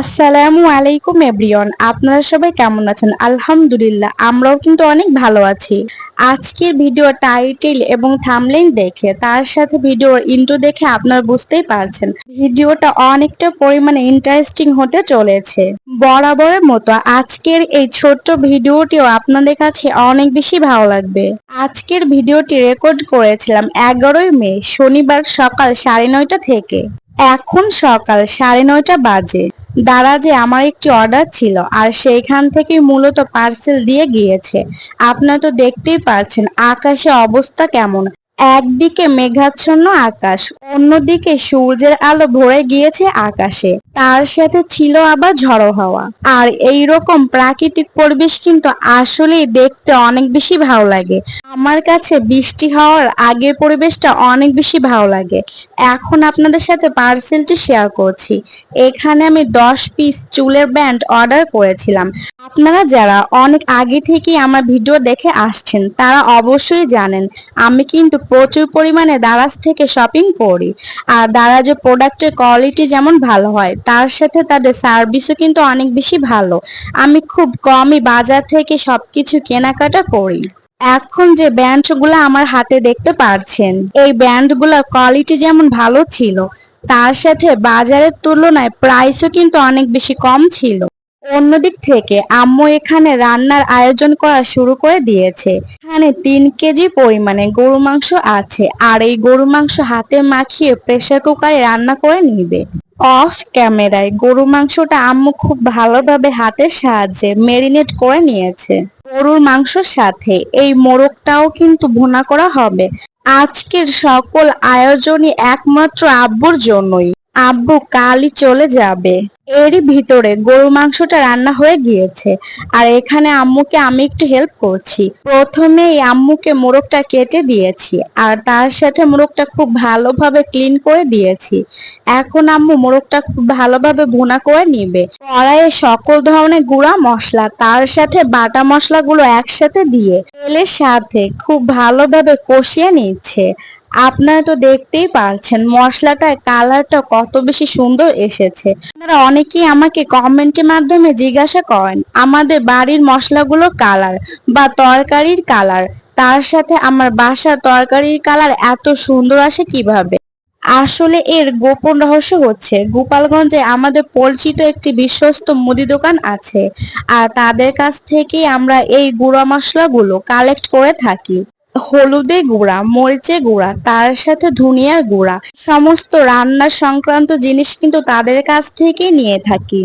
আসসালামু আলাইকুম, এভরিওয়ান। আপনারা সবাই কেমন আছেন? আলহামদুলিল্লাহ, আমরাও কিন্তু অনেক ভালো আছি। আজকের ভিডিও টাইটেল এবং থামলেন দেখে, তার সাথে ভিডিওর ইন্ট্রো দেখে আপনারা বুঝতেই পারছেন, ভিডিওটা অনেকটা পরিমাণে ইন্টারেস্টিং হতে চলেছে। বরাবরের মতো আজকের এই ছোট্ট ভিডিওটিও আপনাদের কাছে অনেক বেশি ভালো লাগবে। আজকের ভিডিওটি রেকর্ড করেছিলাম এগারোই মে, শনিবার সকাল সাড়ে নয়টা থেকে। এখন সকাল সাড়ে নয়টা বাজে। দারাজে আমার একটি অর্ডার ছিল আর সেইখান থেকে মূলত পার্সেল দিয়ে গিয়েছে। আপনারা তো দেখতেই পাচ্ছেন আকাশে অবস্থা কেমন। একদিকে মেঘাচ্ছন্ন আকাশ, অন্যদিকে সূর্যের আলো ভরে গিয়েছে আকাশে। তার সাথে ছিল আবার ঝড়ো হাওয়া। আর এই রকম প্রাকৃতিক পরিবেশ কিন্তু আসলেই দেখতে অনেক বেশি ভালো লাগে। আমার কাছে বৃষ্টি হওয়ার আগের পরিবেশটা অনেক বেশি ভালো লাগে। এখন আপনাদের সাথে পার্সেলটি শেয়ার করছি। এখানে আমি দশ পিস চুলের ব্যান্ড অর্ডার করেছিলাম। আপনারা যারা অনেক আগে থেকেই আমার ভিডিও দেখে আসছেন, তারা অবশ্যই জানেন, আমি কিন্তু প্রচুর পরিমাণে দারাজ থেকে শপিং করি। আর দারাজের প্রোডাক্টের কোয়ালিটি যেমন ভালো হয় তার সাথে তাদের সার্ভিসও কিন্তু অনেক বেশি ভালো। আমি খুব কমই বাজার থেকে সবকিছু কেনাকাটা করি। এখন যে ব্যান্ডগুলো আমার হাতে দেখতে পারছেন, এই ব্যান্ডগুলোর কোয়ালিটি যেমন ভালো ছিল, তার সাথে বাজারের তুলনায় প্রাইসও কিন্তু অনেক বেশি কম ছিল। অন্যদিক থেকে আম্মু এখানে রান্নার আয়োজন করা শুরু করে দিয়েছে। এখানে তিন কেজি পরিমাণে গরু মাংস আছে, আর এই গরু মাংস হাতে মাখিয়ে প্রেসার কুকারে রান্না করে নিবে। অফ ক্যামেরায় গরু মাংসটা আম্মু খুব ভালোভাবে হাতের সাহায্যে মেরিনেট করে নিয়েছে। গরুর মাংসর সাথে এই মোরগটাও কিন্তু ভুনা করা হবে। আজকের সকল আয়োজনই একমাত্র আব্বুর জন্যই। আব্বু কালই চলে যাবে। এরই ভিতরে গরুর মাংসটা রান্না হয়ে গিয়েছে। আর এখানে আম্মুকে আমি একটু হেল্প করছি। প্রথমেই আম্মুকে মোরগটা কেটে দিয়েছি আর তার সাথে মোরগটা খুব ভালোভাবে ক্লিন করে দিয়েছি। এখন আম্মু মোরগটা খুব ভালোভাবে ভুনা করে নিবে। কড়াইয়ে সকল ধরনের গুঁড়া মশলা, তার সাথে বাটা মশলাগুলো একসাথে দিয়ে তেলের সাথে খুব ভালোভাবে কষিয়ে নিচ্ছে। আপনারা তো দেখতেই পারছেন, মশলাটার কালারটা কত বেশি সুন্দর এসেছে। আপনারা অনেকেই আমাকে কমেন্টের মাধ্যমে জিজ্ঞাসা করেন, আমাদের বাড়ির মশলাগুলো কালার বা তরকারির কালার তার সাথে আমার বাসার তরকারির কালার এত সুন্দর আসে কীভাবে? আসলে এর গোপন রহস্য হচ্ছে, গোপালগঞ্জে আমাদের পরিচিত একটি বিশ্বস্ত মুদি দোকান আছে, আর তাদের কাছ থেকে আমরা এই গুঁড়া মশলাগুলো কালেক্ট করে থাকি। হলুদে গুঁড়া, মরিচে গুঁড়া, তার সাথে ধনিয়ার গুঁড়া, সমস্ত রান্নার সংক্রান্ত জিনিস কিন্তু তাদের কাছ থেকেই নিয়ে থাকি।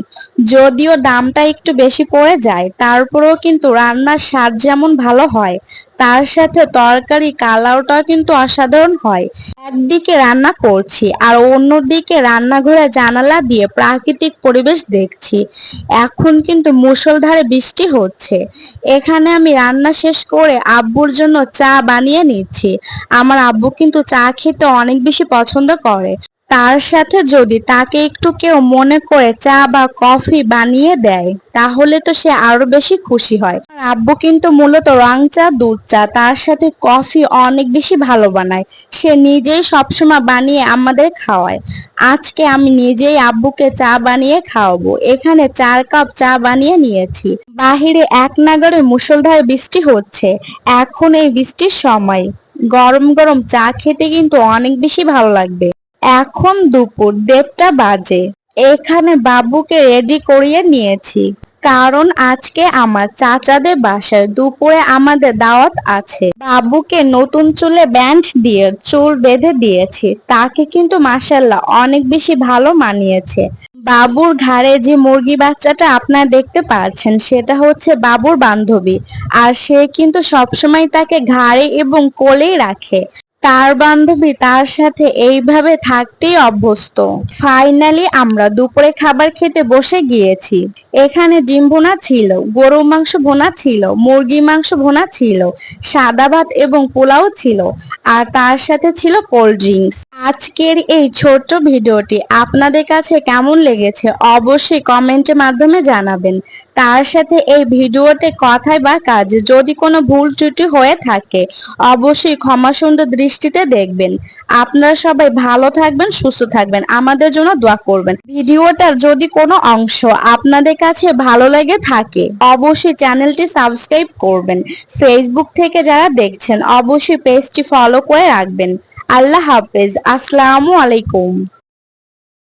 যদিও দামটা একটু বেশি পড়ে যায় তারপরেও কিন্তু রান্নার স্বাদ যেমন ভালো হয় তার সাথে তরকারি কালারটা কিন্তু অসাধারণ হয়। একদিকে রান্না করছি আর অন্যদিকে রান্নাঘরে জানালা দিয়ে প্রাকৃতিক পরিবেশ দেখছি। এখন কিন্তু মুষলধারে বৃষ্টি হচ্ছে। এখানে আমি রান্না শেষ করে আব্বুর জন্য চা বানিয়ে নিচ্ছি। আমার আব্বু কিন্তু চা খেতে অনেক বেশি পছন্দ করে। তার সাথে যদি তাকে একটু কেউ মনে করে চা বা কফি বানিয়ে দেয়, তাহলে তো সে আরও বেশি খুশি হয়। আব্বু কিন্তু মূলত রং চা, দুধ চা, তার সাথে কফি অনেক বেশি ভালো বানায়। সে নিজেই সবসময় বানিয়ে আমাদের খাওয়ায়। আজকে আমি নিজেই আব্বুকে চা বানিয়ে খাওয়াবো। এখানে চার কাপ চা বানিয়ে নিয়েছি। বাহিরে এক নাগরে মুসলধারে বৃষ্টি হচ্ছে। এখন এই বৃষ্টির সময় গরম গরম চা খেতে কিন্তু অনেক বেশি ভালো লাগবে। এখন দুপুর দেড়টা বাজে। এখানে বাবুকে রেডি করিয়ে নিয়েছি। কারণ আজকে আমার চাচাদের বাসায় দুপুরে আমাদের দাওয়াত আছে। বাবুকে নতুন চুলে ব্যান্ড দিয়ে চুল বেঁধে দিয়েছি। তাকে কিন্তু মাসাল্লাহ অনেক বেশি ভালো মানিয়েছে। বাবুর ঘাড়ে যে মুরগি বাচ্চাটা আপনারা দেখতে পাচ্ছেন, সেটা হচ্ছে বাবুর বান্ধবী। আর সে কিন্তু সবসময় তাকে ঘাড়ে এবং কোলেই রাখে। তার বান্ধবী তার সাথে এইভাবে থাকতেই অভ্যস্ত। ফাইনালি আমরা দুপুরে খাবার খেতে বসে গিয়েছি। এখানে ডিম ভুনা ছিল গরু মাংস ভুনা ছিল, মুরগি মাংস ভুনা ছিল, সাদা ভাত এবং পোলাও ছিল, আর তার সাথে ছিল কোল্ড ড্রিঙ্কস। আজকের এই ছোট্ট ভিডিওটি আপনাদের কাছে কেমন লেগেছে অবশ্যই কমেন্টের মাধ্যমে জানাবেন। তার সাথে এই ভিডিওতে কথায় বা কাজে। যদি কোনো ভুল ত্রুটি হয়ে থাকে, অবশ্যই ক্ষমা সুন্দর দৃষ্টিতে দেখবেন। আপনারা সবাই ভালো থাকবেন, সুস্থ থাকবেন। আমাদের জন্য দোয়া করবেন। ভিডিওটার যদি কোনো অংশ আপনাদের কাছে ভালো লেগে থাকে, অবশ্যই চ্যানেলটি সাবস্ক্রাইব করবেন। ফেসবুক থেকে যারা দেখছেন, অবশ্যই পেজটি ফলো করে রাখবেন। আল্লাহ হাফেজ। আসসালামু আলাইকুম।